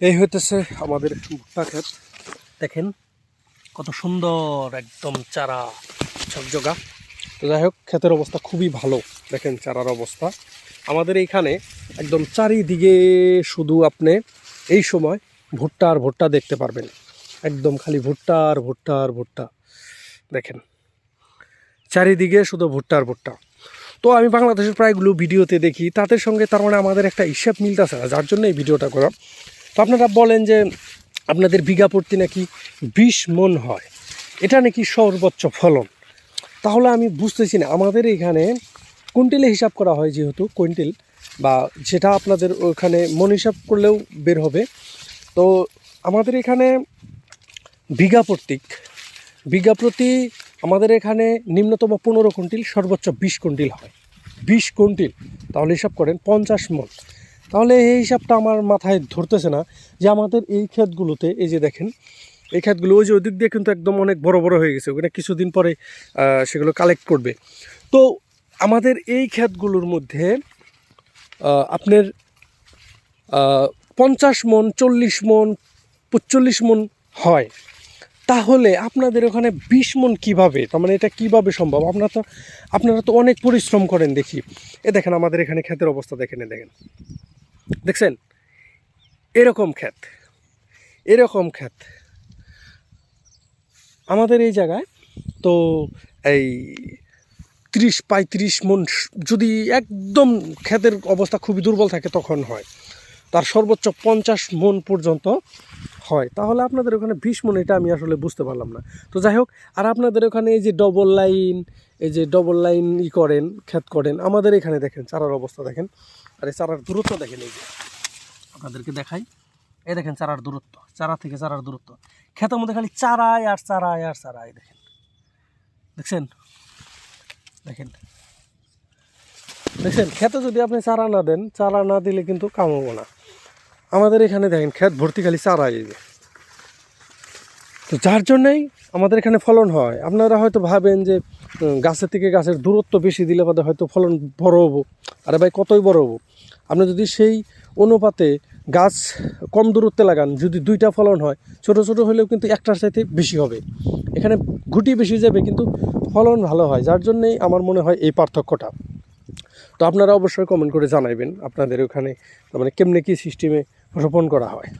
এই হইতেছে আমাদের ভুট্টা ক্ষেত। দেখেন কত সুন্দর একদম চারা ঝকঝকা তো যাই হোক, ক্ষেতের অবস্থা খুবই ভালো। দেখেন চারার অবস্থা। আমাদের এইখানে একদম চারিদিকে শুধু আপনি এই সময় ভুট্টা আর ভুট্টা দেখতে পারবেন। একদম খালি ভুট্টা আর ভুট্টা আর ভুট্টা। দেখেন, চারিদিকে শুধু ভুট্টা আর ভুট্টা। তো আমি বাংলাদেশের প্রায়গুলো ভিডিওতে দেখি। তাদের সঙ্গে তার মানে আমাদের একটা হিসাব মিলতেছে না। যার জন্য এই ভিডিওটা করা। তো আপনারা বলেন যে আপনাদের বিঘা প্রতি নাকি বিশ মন হয়। এটা নাকি সর্বোচ্চ ফলন। তাহলে আমি বুঝতেছি না, আমাদের এখানে কুইন্টেলে হিসাব করা হয় যেহেতু কুইন্টেল বা যেটা আপনাদের ওখানে মন হিসাব করলেও বের হবে। তো আমাদের এখানে বিঘা প্রতীক বিঘা প্রতি আমাদের এখানে নিম্নতম পনেরো কুইন্টিল, সর্বোচ্চ বিশ কুইন্টিল হয়। বিশ কুইন্টিল, তাহলে হিসাব করেন পঞ্চাশ মন। তাহলে এই হিসাবটা আমার মাথায় ধরতেছে না যে আমাদের এই ক্ষেতগুলোতে, এই যে দেখেন, এই ক্ষেতগুলো ওই যে ওই দিক দিয়ে কিন্তু একদম অনেক বড় বড় হয়ে গেছে, ওখানে কিছুদিন পরে সেগুলো কালেক্ট করবে। তো আমাদের এই ক্ষেতগুলোর মধ্যে আপনার পঞ্চাশ মন, চল্লিশ মন পঁচল্লিশ মন হয়। তাহলে আপনাদের ওখানে বিশ মন কীভাবে? তার মানে এটা কীভাবে সম্ভব? আপনারা তো আপনারা তো অনেক পরিশ্রম করেন দেখি। এ দেখেন আমাদের এখানে ক্ষেতের অবস্থা দেখেন দেখেন। দেখছেন? এরকম ক্ষেত। এরকম ক্ষেত। আমাদের এই জায়গায় তো এই ত্রিশ পঁয়ত্রিশ মন যদি একদম ক্ষেতের অবস্থা খুবই দুর্বল থাকে তখন হয়। তার সর্বোচ্চ পঞ্চাশ মন পর্যন্ত হয়, তাহলে আপনাদের ওখানে বিশ মন, এটা আমি আসলে বুঝতে পারলাম না। তো যাই হোক, আর আপনাদের ওখানে এই যে ডবল লাইন এই যে ডবল লাইন ই করেন ক্ষেত করেন, আমাদের এখানে দেখেন, চারার অবস্থা দেখেন। আর এই চারার দূরত্ব দেখেন এই যে। আপনাদেরকে দেখাই। এই দেখেন চারার দূরত্ব, চারা থেকে চারার দূরত্ব। ক্ষেতের মধ্যে খালি চারায় আর চারায় আর চারায় দেখেন। দেখছেন? দেখেন। দেখছেন? খেতে যদি আপনি চারা না দেন, চারা না দিলে কিন্তু কামাবো না। আমাদের এখানে দেখেন, ক্ষেত ভর্তি খালি চারা এই যে। তো যার জন্যই আমাদের এখানে ফলন হয়। আপনারা হয়তো ভাবেন যে গাছের থেকে গাছের দূরত্ব বেশি দিলে বাদে হয়তো ফলন বড় হব। আরে ভাই, কতই বড় হব? আপনি যদি সেই অনুপাতে গাছ কম দূরত্বে লাগান, যদি দুইটা ফলন হয়, ছোট ছোট হলেও কিন্তু একটার চাইতে বেশি হবে। এখানে গুটি বেশি যাবে, কিন্তু ফলন ভালো হয়। যার জন্যেই আমার মনে হয় এই পার্থক্যটা। তো আপনারা অবশ্যই কমেন্ট করে জানাইবেন আপনাদের ওখানে মানে কেমনে কী সিস্টেমে রোপণ করা হয়।